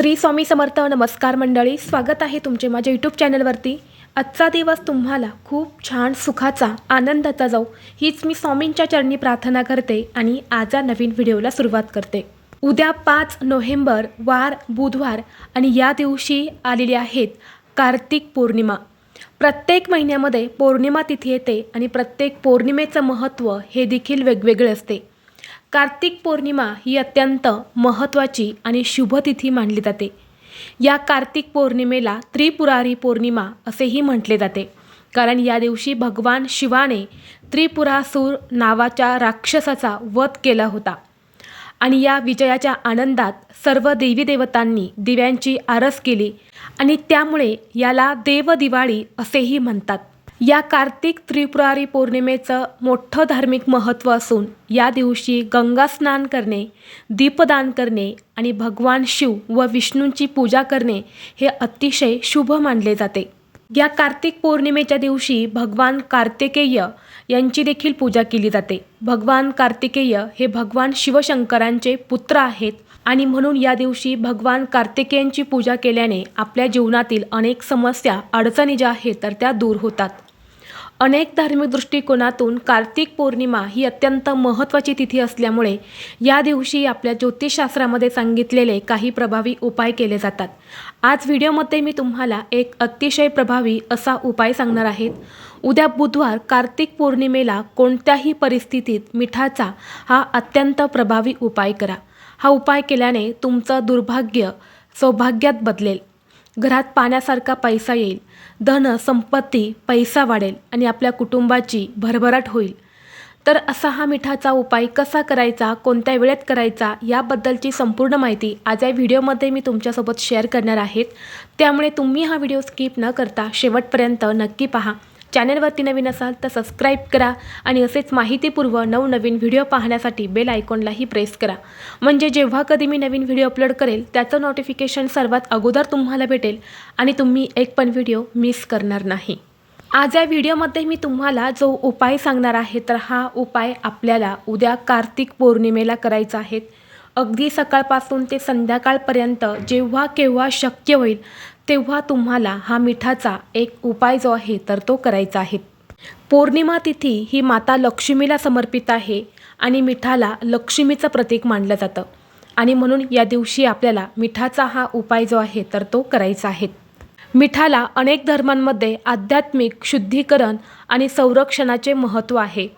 श्री स्वामी समर्थ नमस्कार मंडळी. स्वागत आहे तुमचे माझ्या यूट्यूब चॅनलवरती. आजचा दिवस तुम्हाला खूप छान सुखाचा आनंदाचा जाऊ हीच मी स्वामींच्या चरणी प्रार्थना करते आणि आजच्या नवीन व्हिडिओला सुरुवात करते. उद्या पाच नोव्हेंबर वार बुधवार आणि या दिवशी आलेली आहेत कार्तिक पौर्णिमा. प्रत्येक महिन्यामध्ये पौर्णिमा तिथी येते आणि प्रत्येक पौर्णिमेचं महत्त्व हे देखील वेगवेगळे असते. कार्तिक पौर्णिमा ही अत्यंत महत्त्वाची आणि शुभतिथी मानली जाते. या कार्तिक पौर्णिमेला त्रिपुरारी पौर्णिमा असेही म्हटले जाते. कारण या दिवशी भगवान शिवाने त्रिपुरासूर नावाच्या राक्षसाचा वध केला होता. आणि या विजयाच्या आनंदात सर्व देवी देवतांनी दिव्यांची आरस केली आणि त्यामुळे याला देवदिवाळी असेही म्हणतात. या कार्तिक त्रिपुरारी पौर्णिमेचं मोठं धार्मिक महत्त्व असून या दिवशी गंगा स्नान करणे दीपदान करणे आणि भगवान शिव व विष्णूंची पूजा करणे हे अतिशय शुभ मानले जाते. या कार्तिक पौर्णिमेच्या दिवशी भगवान कार्तिकेय यांची देखील पूजा केली जाते. भगवान कार्तिकेय हे भगवान शिवशंकरांचे पुत्र आहेत आणि म्हणून या दिवशी भगवान कार्तिकेयांची पूजा केल्याने आपल्या जीवनातील अनेक समस्या अडचणी ज्या आहेत तर त्या दूर होतात. अनेक धार्मिक दृष्टिकोनातून कार्तिक पौर्णिमा ही अत्यंत महत्त्वाची तिथी असल्यामुळे या दिवशी आपल्या ज्योतिषशास्त्रामध्ये सांगितलेले काही प्रभावी उपाय केले जातात. आज व्हिडिओमध्ये मी तुम्हाला एक अतिशय प्रभावी असा उपाय सांगणार आहेत उद्या बुधवार कार्तिक पौर्णिमेला कोणत्याही परिस्थितीत मिठाचा हा अत्यंत प्रभावी उपाय करा. हा उपाय केल्याने तुमचं दुर्भाग्य सौभाग्यात बदलेल. घरात पाण्यासारखा पैसा येईल. धन संपत्ती पैसा वाढेल आणि आपल्या कुटुंबाची भरभराट होईल. तर असा हा मिठाचा उपाय कसा करायचा कोणत्या वेळेत करायचा याबद्दलची संपूर्ण माहिती आज या व्हिडिओमध्ये मी तुमच्यासोबत शेअर करणार आहेत त्यामुळे तुम्ही हा व्हिडिओ स्किप न करता शेवटपर्यंत नक्की पहा. चॅनलवरती नवीन असाल तर सबस्क्राईब करा आणि असेच माहितीपूर्व नवनवीन व्हिडिओ पाहण्यासाठी बेल आयकॉनलाही प्रेस करा. म्हणजे जेव्हा कधी मी नवीन व्हिडिओ अपलोड करेल त्याचं नोटिफिकेशन सर्वात अगोदर तुम्हाला भेटेल आणि तुम्ही एक पण व्हिडिओ मिस करणार नाही. आज या व्हिडिओमध्ये मी तुम्हाला जो उपाय सांगणार आहे तर हा उपाय आपल्याला उद्या कार्तिक पौर्णिमेला करायचा आहे. अगदी सकाळपासून ते संध्याकाळपर्यंत जेव्हा केव्हा शक्य होईल तेव्हा तुम्हाला हा मिठाचा एक उपाय जो आहे तर तो करायचा आहे. पौर्णिमा तिथी ही माता लक्ष्मीला समर्पित आहे आणि मिठाला लक्ष्मीचं प्रतीक मानलं जातं. आणि म्हणून या दिवशी आपल्याला मिठाचा हा उपाय जो आहे तर तो करायचा आहे. मिठाला अनेक धर्मांमध्ये आध्यात्मिक शुद्धीकरण आणि संरक्षणाचे महत्त्व आहे.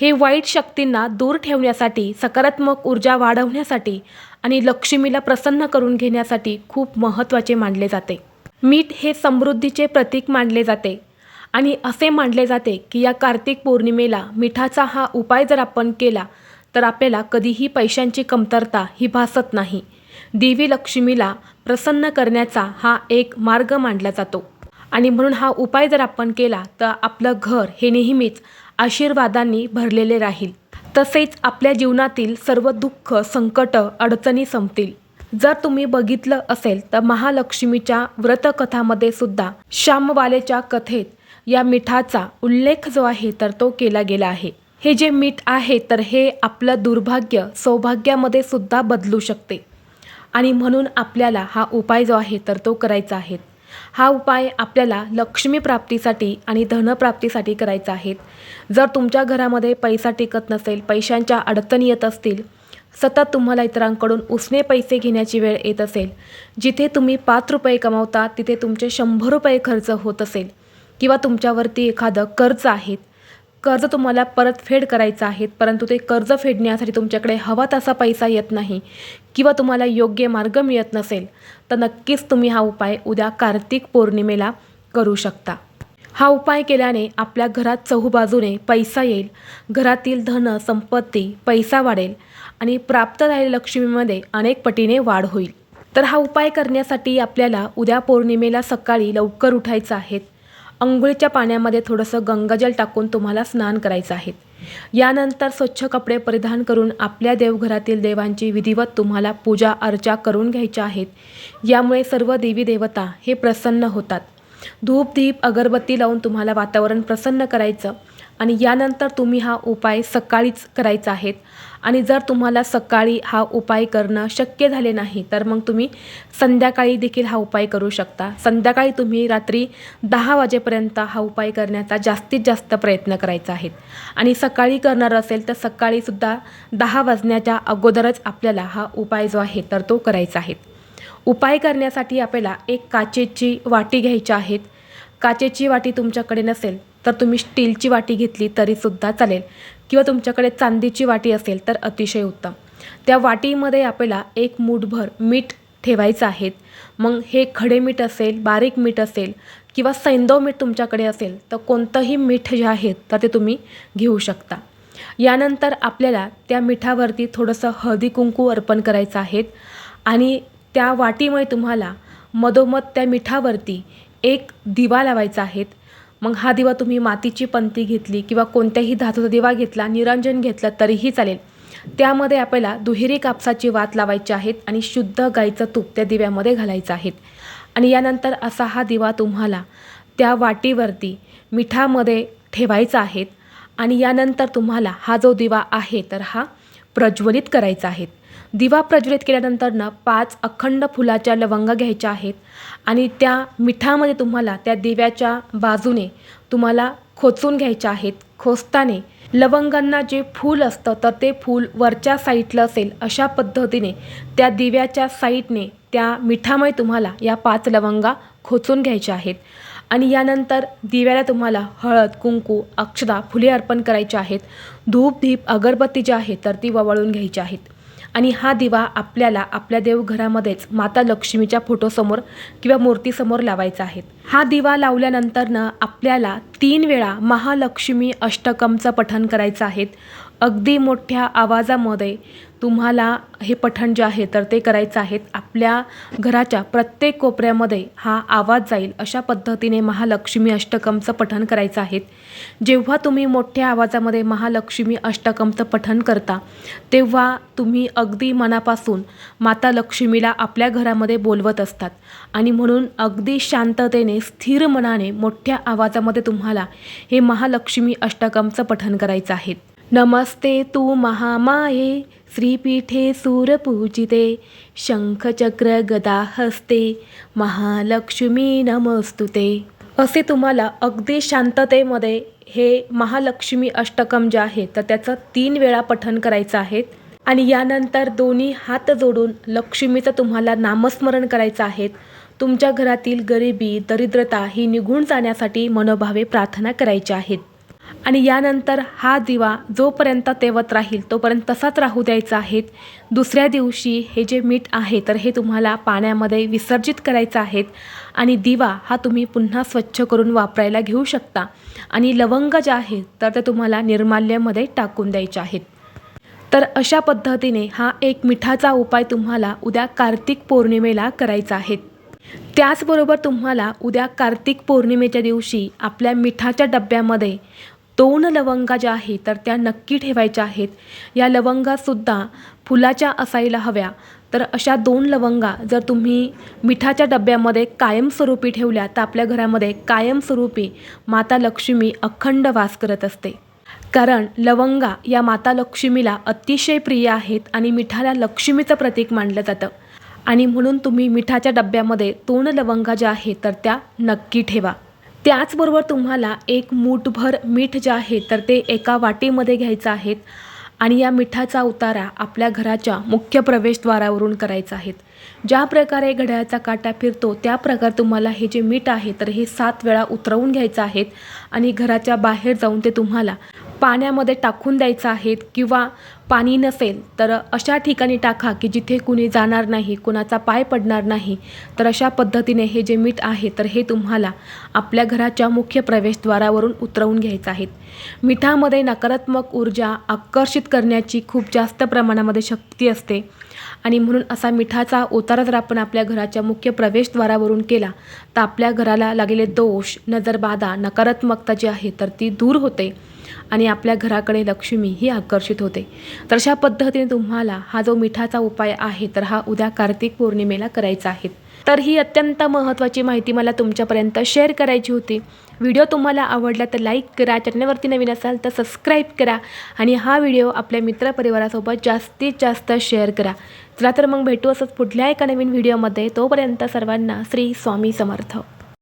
हे वाईट शक्तींना दूर ठेवण्यासाठी सकारात्मक ऊर्जा वाढवण्यासाठी आणि लक्ष्मीला प्रसन्न करून घेण्यासाठी खूप महत्त्वाचे मानले जाते. मीठ हे समृद्धीचे प्रतीक मानले जाते आणि असे मानले जाते की या कार्तिक पौर्णिमेला मिठाचा हा उपाय जर आपण केला तर आपल्याला कधीही पैशांची कमतरता ही भासत नाही. देवी लक्ष्मीला प्रसन्न करण्याचा हा एक मार्ग मानला जातो. आणि म्हणून हा उपाय जर आपण केला तर आपलं घर हे नेहमीच आशीर्वादांनी भरलेले राहील. तसेच आपल्या जीवनातील सर्व दुःख संकट अडचणी संपतील. जर तुम्ही बघितलं असेल तर महालक्ष्मीच्या व्रतकथामध्ये सुद्धा श्यामवालेच्या कथेत या मिठाचा उल्लेख जो आहे तर तो केला गेला आहे. हे जे मीठ आहे तर हे आपलं दुर्भाग्य सौभाग्यामध्ये सुद्धा बदलू शकते. आणि म्हणून आपल्याला हा उपाय जो आहे तर तो करायचा आहे. हा उपाय आपल्याला लक्ष्मी प्राप्तीसाठी आणि धनप्राप्तीसाठी करायचा आहे. जर तुमच्या घरामध्ये पैसा टिकत नसेल पैशांच्या अडचणी येत असतील सतत तुम्हाला इतरांकडून उसने पैसे घेण्याची वेळ येत असेल जिथे तुम्ही पाच रुपये कमावता तिथे तुमचे शंभर रुपये खर्च होत असेल किंवा तुमच्यावरती एखादं कर्ज आहे कर्ज तुम्हाला परतफेड करायचं आहे परंतु ते कर्ज फेडण्यासाठी तुमच्याकडे हवा तसा पैसा येत नाही किंवा तुम्हाला योग्य मार्ग मिळत नसेल तर नक्कीच तुम्ही हा उपाय उद्या कार्तिक पौर्णिमेला करू शकता. हा उपाय केल्याने आपल्या घरात चहूबाजूने पैसा येईल घरातील धन संपत्ती पैसा वाढेल आणि प्राप्त झालेल्या लक्ष्मीमध्ये अनेक पटीने वाढ होईल. तर हा उपाय करण्यासाठी आपल्याला उद्या पौर्णिमेला सकाळी लवकर उठायचं आहे. अंघोळीच्या पाण्यामध्ये थोडंसं गंगाजल टाकून तुम्हाला स्नान करायचं आहे. यानंतर स्वच्छ कपडे परिधान करून आपल्या देवघरातील देवांची विधिवत तुम्हाला पूजा अर्चा करून घ्यायच्या आहेत. यामुळे सर्व देवी देवता हे प्रसन्न होतात. धूप दीप अगरबत्ती लावून तुम्हाला वातावरण प्रसन्न करायचं. आणि यानंतर तुम्ही हा उपाय सकाळीच करायचा आहेत. आणि जर तुम्हाला सकाळी हा उपाय करणं शक्य झाले नाही तर मग तुम्ही संध्याकाळी देखील हा उपाय करू शकता. संध्याकाळी तुम्ही रात्री दहा वाजेपर्यंत हा उपाय करण्याचा जास्तीत जास्त प्रयत्न करायचा आहे आणि सकाळी करणार असेल तर सकाळीसुद्धा दहा वाजण्याच्या अगोदरच आपल्याला हा उपाय जो आहे तर तो करायचा आहे. उपाय करण्यासाठी आपल्याला एक काचेची वाटी घ्यायची आहेत काचेची वाटी तुमच्याकडे नसेल तर तुम्ही स्टीलची वाटी घेतली तरीसुद्धा चालेल. किंवा तुमच्याकडे चांदीची वाटी असेल तर अतिशय उत्तम. त्या वाटीमध्ये आपल्याला एक मूठभर मीठ ठेवायचं आहे. मग हे खडे मीठ असेल बारीक मीठ असेल किंवा सैंदव मीठ तुमच्याकडे असेल तर कोणतंही मीठ जे आहेत तर ते तुम्ही घेऊ शकता. यानंतर आपल्याला त्या मिठावरती थोडंसं हळदी कुंकू अर्पण करायचं आहे आणि त्या वाटीमुळे तुम्हाला मधोमध त्या मिठावरती एक दिवा लावायचा आहे. मग हा दिवा तुम्ही मातीची पंती घेतली किंवा कोणत्याही धातूचा दिवा घेतला निरंजन घेतलं तरीही चालेल. त्यामध्ये आपल्याला दुहेरी कापसाची वात लावायची आहेत आणि शुद्ध गाईचं तूप त्या दिव्यामध्ये घालायचं आहे आणि यानंतर असा हा दिवा तुम्हाला त्या वाटीवरती मिठामध्ये ठेवायचा आहेत आणि यानंतर तुम्हाला हा जो दिवा आहे तर हा प्रज्वलित करायचा आहे. दिवा प्रज्वलित केल्यानंतर ना पाच अखंड फुलाच्या लवंग घ्यायच्या आहेत आणि त्या मिठामध्ये तुम्हाला त्या दिव्याच्या बाजूने तुम्हाला खोचून घ्यायच्या आहेत. खोचताने लवंगांना जे फूल असतं तर ते फूल वरच्या साईडला असेल अशा पद्धतीने त्या दिव्याच्या साईडने त्या मिठामध्ये तुम्हाला या पाच लवंगा खोचून घ्यायच्या आहेत. आणि यानंतर दिव्याला तुम्हाला हळद कुंकू अक्षदा फुले अर्पण करायची आहेत. धूप दीप अगरबत्ती जी आहे तर ती ववाळून घ्यायची आहेत. आणि हा दिवा आपल्याला आपल्या देवघरामध्येच माता लक्ष्मीच्या फोटोसमोर किंवा मूर्तीसमोर लावायचा आहे. हा दिवा लावल्यानंतरनं आपल्याला तीन वेळा महालक्ष्मी अष्टकमचं पठण करायचं आहे. अगदी मोठ्या आवाजामध्ये तुम्हाला हे पठण जे आहे तर ते करायचं आहेत आपल्या घराच्या प्रत्येक कोपऱ्यामध्ये हा आवाज जाईल. अशा पद्धतीने महालक्ष्मी अष्टकमचं पठण करायचं आहे. जेव्हा तुम्ही मोठ्या आवाजामध्ये महालक्ष्मी अष्टकमचं पठण करता तेव्हा तुम्ही अगदी मनापासून माता लक्ष्मीला आपल्या घरामध्ये बोलवत असतात. आणि म्हणून अगदी शांततेने स्थिर मनाने मोठ्या आवाजामध्ये तुम्हाला हे महालक्ष्मी अष्टकमचं पठण करायचं आहे. नमस्ते तू महामाये श्रीपीठे सूरपूजिते शंखचक्र महालक्ष्मी नमस्तुते. असे तुम्हाला अगदी शांततेमध्ये हे महालक्ष्मी अष्टकम जे आहे तर त्याचं तीन वेळा पठण करायचं आहे. आणि यानंतर दोन्ही हात जोडून लक्ष्मीचं तुम्हाला नामस्मरण करायचं आहे. तुमच्या घरातील गरिबी दरिद्रता ही निघून जाण्यासाठी मनोभावे प्रार्थना करायच्या आहेत आणि यानंतर हा दिवा जोपर्यंत तेवत राहील तोपर्यंत तसाच राहू द्यायचा आहे. दुसऱ्या दिवशी हे जे मीठ आहे तर हे तुम्हाला पाण्यामध्ये विसर्जित करायचं आहेत आणि दिवा हा तुम्ही पुन्हा स्वच्छ करून वापरायला घेऊ शकता. आणि लवंग जे आहेत तर ते तुम्हाला निर्माल्यामध्ये टाकून द्यायचे आहेत. तर अशा पद्धतीने हा एक मिठाचा उपाय तुम्हाला उद्या कार्तिक पौर्णिमेला करायचा आहे. त्याचबरोबर तुम्हाला उद्या कार्तिक पौर्णिमेच्या दिवशी आपल्या मिठाच्या डब्यामध्ये दोन लवंगा ज्या आहेत तर त्या नक्की ठेवायच्या आहेत. या लवंगासुद्धा फुलाच्या असायला हव्या. तर अशा दोन लवंगा जर तुम्ही मिठाच्या डब्यामध्ये कायमस्वरूपी ठेवल्या तर आपल्या घरामध्ये कायमस्वरूपी माता लक्ष्मी अखंड वास करत असते. कारण लवंगा या माता लक्ष्मीला अतिशय प्रिय आहेत आणि मिठाला लक्ष्मीचं प्रतीक मानलं जातं. आणि म्हणून तुम्ही मिठाच्या डब्यामध्ये दोन लवंगा ज्या आहेत तर त्या नक्की ठेवा. त्याचबरोबर तुम्हाला एक मूठभर मीठ जे आहे तर ते एका वाटीमध्ये घ्यायचं आहेत आणि या मिठाचा उतारा आपल्या घराच्या मुख्य प्रवेशद्वारावरून करायचा आहेत. ज्या प्रकारे घड्याळाचा काटा फिरतो त्या प्रकारे तुम्हाला हे जे मीठ आहे तर हे सात वेळा उतरवून घ्यायचं आहेत आणि घराच्या बाहेर जाऊन ते तुम्हाला पाण्यामध्ये टाकून द्यायचं आहेत किंवा पाणी नसेल तर अशा ठिकाणी टाका की जिथे कुणी जाणार नाही कुणाचा पाय पडणार नाही तर अशा पद्धतीने हे जे मीठ आहे तर हे तुम्हाला आपल्या घराच्या मुख्य प्रवेशद्वारावरून उतरवून घ्यायचं आहे. मिठामध्ये नकारात्मक ऊर्जा आकर्षित करण्याची खूप जास्त प्रमाणामध्ये शक्ती असते. आणि म्हणून असा मिठाचा उतारा जर आपण आपल्या घराच्या मुख्य प्रवेशद्वारावरून केला तर आपल्या घराला लागलेले दोष नजरबाधा नकारात्मकता जी आहे तर ती दूर होते. आणि आपल्या घराकडे लक्ष्मी ही आकर्षित होते. तर अशा पद्धतीने तुम्हाला हा जो मिठाचा उपाय आहे तर हा उद्या कार्तिक पौर्णिमेला करायचा आहे. तर ही अत्यंत महत्त्वाची माहिती मला तुमच्यापर्यंत शेअर करायची होती. व्हिडिओ तुम्हाला आवडला तर लाईक करा चॅनलवरती नवीन असाल तर सबस्क्राईब करा आणि हा व्हिडिओ आपल्या मित्रपरिवारासोबत जास्तीत जास्त शेअर करा. चला तर मग भेटू असंच पुढल्या एका नवीन व्हिडिओमध्ये. तोपर्यंत सर्वांना श्री स्वामी समर्थ.